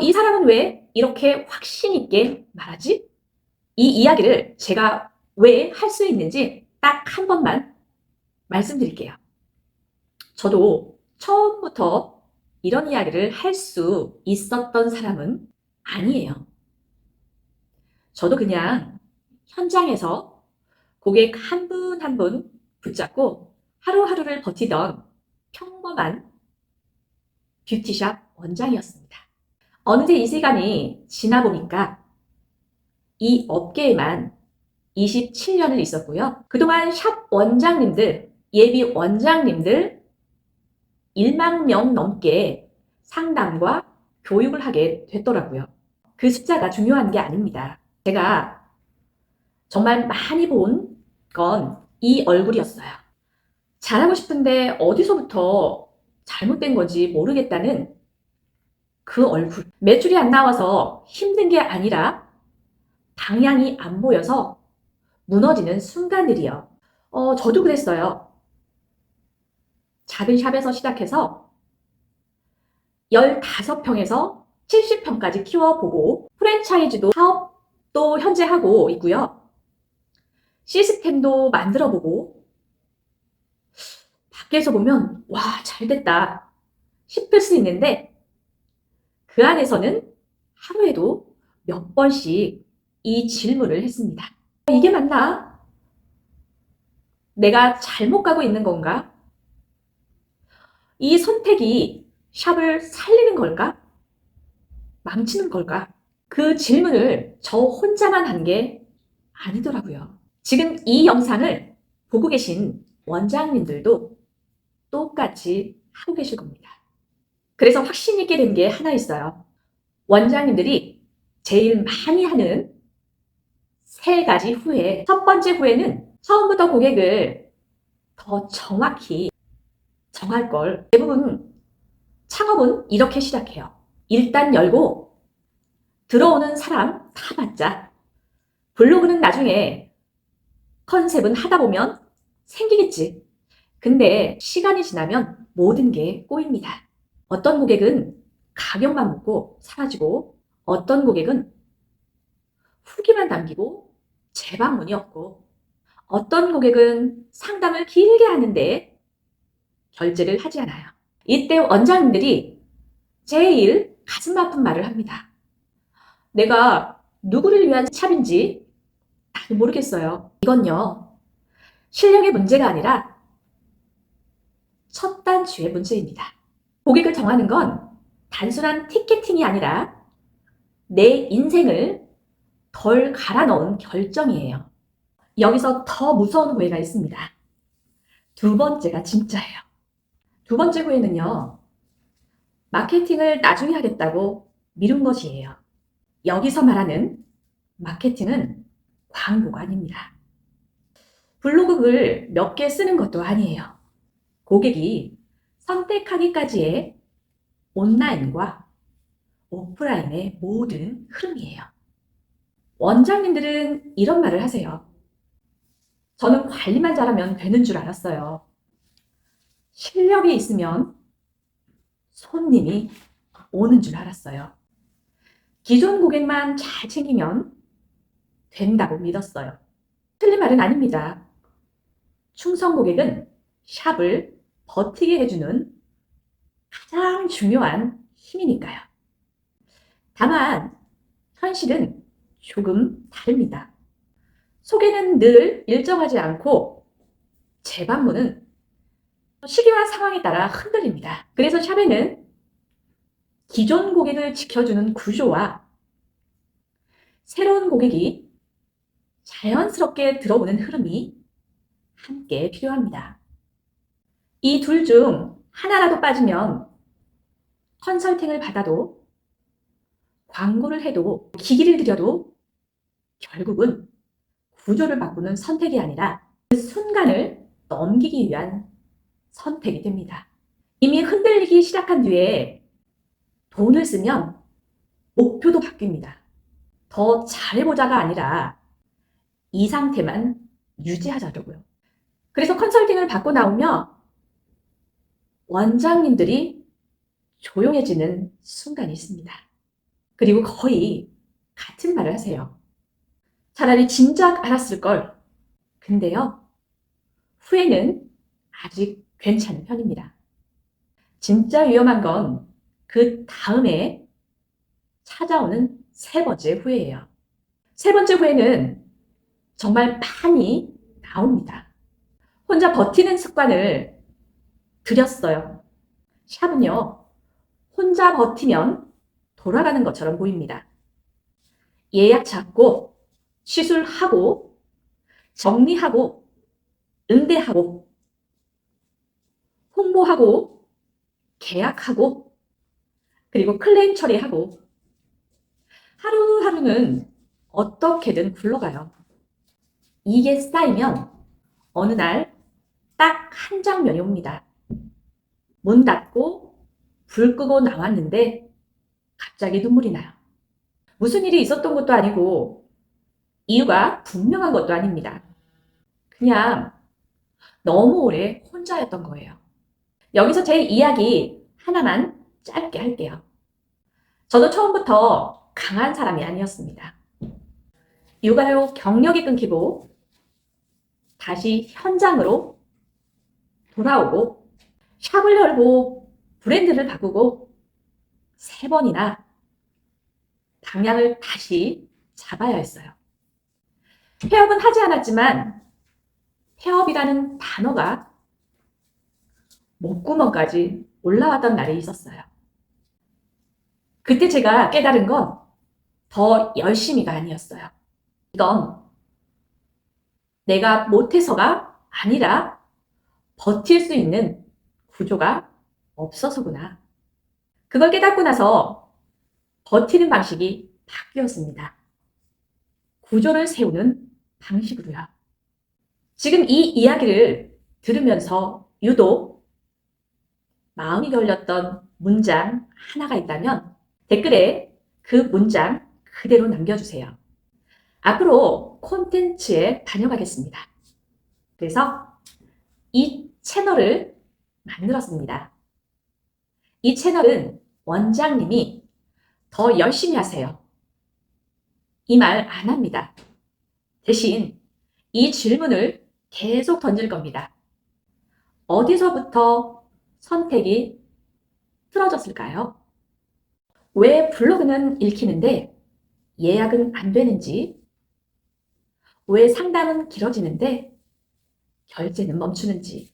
이 사람은 왜 이렇게 확신 있게 말하지? 이 이야기를 제가 왜 할 수 있는지 딱 한 번만 말씀드릴게요. 저도 처음부터 이런 이야기를 할 수 있었던 사람은 아니에요. 저도 그냥 현장에서 고객 한 분 한분 붙잡고 하루하루를 버티던 평범한 뷰티샵 원장이었습니다. 어느새 이 시간이 지나 보니까 이 업계에만 27년을 있었고요. 그동안 샵 원장님들, 예비 원장님들 1만 명 넘게 상담과 교육을 하게 됐더라고요. 그 숫자가 중요한 게 아닙니다. 제가 정말 많이 본 건 이 얼굴이었어요. 잘하고 싶은데 어디서부터 잘못된 건지 모르겠다는 그 얼굴. 매출이 안 나와서 힘든 게 아니라 방향이 안 보여서 무너지는 순간들이요. 어, 저도 그랬어요. 작은 샵에서 시작해서 15평에서 70평까지 키워보고 프랜차이즈도 사업도 현재 하고 있고요. 시스템도 만들어보고 밖에서 보면 와, 잘 됐다 싶을 수 있는데 그 안에서는 하루에도 몇 번씩 이 질문을 했습니다. 이게 맞나? 내가 잘못 가고 있는 건가? 이 선택이 샵을 살리는 걸까? 망치는 걸까? 그 질문을 저 혼자만 한 게 아니더라고요. 지금 이 영상을 보고 계신 원장님들도 똑같이 하고 계실 겁니다. 그래서 확신 있게 된 게 하나 있어요. 원장님들이 제일 많이 하는 세 가지 후회. 첫 번째 후회는 처음부터 고객을 더 정확히 정할 걸. 대부분 창업은 이렇게 시작해요. 일단 열고 들어오는 사람 다 받자. 블로그는 나중에 컨셉은 하다 보면 생기겠지. 근데 시간이 지나면 모든 게 꼬입니다. 어떤 고객은 가격만 묻고 사라지고 어떤 고객은 후기만 남기고 재방문이 없고 어떤 고객은 상담을 길게 하는데 결제를 하지 않아요. 이때 원장님들이 제일 가슴 아픈 말을 합니다. 내가 누구를 위한 샵인지 나도 모르겠어요. 이건요, 실력의 문제가 아니라 첫 단추의 문제입니다. 고객을 정하는 건 단순한 티켓팅이 아니라 내 인생을 덜 갈아 넣은 결정이에요. 여기서 더 무서운 후회가 있습니다. 두 번째가 진짜예요. 두 번째 후회는요, 마케팅을 나중에 하겠다고 미룬 것이에요. 여기서 말하는 마케팅은 광고가 아닙니다. 블로그를 몇개 쓰는 것도 아니에요. 고객이 선택하기까지의 온라인과 오프라인의 모든 흐름이에요. 원장님들은 이런 말을 하세요. 저는 관리만 잘하면 되는 줄 알았어요. 실력이 있으면 손님이 오는 줄 알았어요. 기존 고객만 잘 챙기면 된다고 믿었어요. 틀린 말은 아닙니다. 충성 고객은 샵을 버티게 해주는 가장 중요한 힘이니까요. 다만, 현실은 조금 다릅니다. 소개는 늘 일정하지 않고 재방문은 시기와 상황에 따라 흔들립니다. 그래서 샵에는 기존 고객을 지켜주는 구조와 새로운 고객이 자연스럽게 들어오는 흐름이 함께 필요합니다. 이 둘 중 하나라도 빠지면 컨설팅을 받아도 광고를 해도 기기를 들여도 결국은 구조를 바꾸는 선택이 아니라 그 순간을 넘기기 위한 선택이 됩니다. 이미 흔들리기 시작한 뒤에 돈을 쓰면 목표도 바뀝니다. 더 잘해보자가 아니라 이 상태만 유지하자고요. 그래서 컨설팅을 받고 나오면 원장님들이 조용해지는 순간이 있습니다. 그리고 거의 같은 말을 하세요. 차라리 진작 알았을 걸. 근데요, 후회는 아직 괜찮은 편입니다. 진짜 위험한 건 그 다음에 찾아오는 세 번째 후회예요. 세 번째 후회는 정말 많이 나옵니다. 혼자 버티는 습관을 들였어요. 샵은요, 혼자 버티면 돌아가는 것처럼 보입니다. 예약 잡고, 시술하고, 정리하고, 응대하고, 홍보하고, 계약하고, 그리고 클레임 처리하고, 하루하루는 어떻게든 굴러가요. 이게 쌓이면 어느 날 딱 한 장면이 옵니다. 문 닫고 불 끄고 나왔는데 갑자기 눈물이 나요. 무슨 일이 있었던 것도 아니고 이유가 분명한 것도 아닙니다. 그냥 너무 오래 혼자였던 거예요. 여기서 제 이야기 하나만 짧게 할게요. 저도 처음부터 강한 사람이 아니었습니다. 육아로 경력이 끊기고 다시 현장으로 돌아오고 샵을 열고 브랜드를 바꾸고 세 번이나 방향을 다시 잡아야 했어요. 폐업은 하지 않았지만 폐업이라는 단어가 목구멍까지 올라왔던 날이 있었어요. 그때 제가 깨달은 건 더 열심히가 아니었어요. 이건 내가 못해서가 아니라 버틸 수 있는 구조가 없어서구나. 그걸 깨닫고 나서 버티는 방식이 바뀌었습니다. 구조를 세우는 방식으로요. 지금 이 이야기를 들으면서 유독 마음이 걸렸던 문장 하나가 있다면 댓글에 그 문장 그대로 남겨주세요. 앞으로 콘텐츠에 다녀가겠습니다. 그래서 이 채널을 만들었습니다. 이 채널은 원장님이 더 열심히 하세요. 이 말 안 합니다. 대신 이 질문을 계속 던질 겁니다. 어디서부터 선택이 틀어졌을까요? 왜 블로그는 읽히는데 예약은 안 되는지, 왜 상담은 길어지는데 결제는 멈추는지,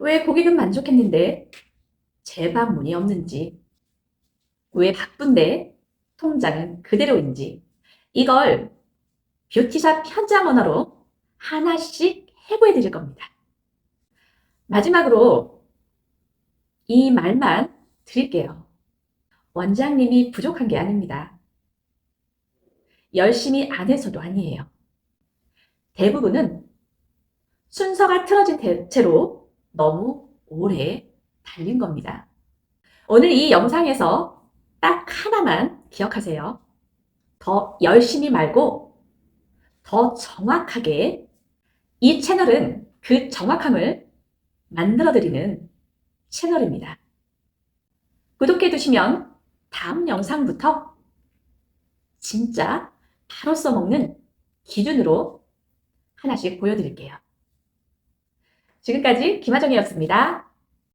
왜 고객은 만족했는데 재방문이 없는지, 왜 바쁜데 통장은 그대로인지, 이걸 뷰티샵 현장 언어로 하나씩 해고해 드릴 겁니다. 마지막으로 이 말만 드릴게요. 원장님이 부족한 게 아닙니다. 열심히 안 해서도 아니에요. 대부분은 순서가 틀어진 대- 채로 너무 오래 달린 겁니다. 오늘 이 영상에서 딱 하나만 기억하세요. 더 열심히 말고 더 정확하게 이 채널은 그 정확함을 만들어드리는 채널입니다. 구독해 두시면 다음 영상부터 진짜 바로 써먹는 기준으로 하나씩 보여드릴게요. 지금까지 김하정이었습니다.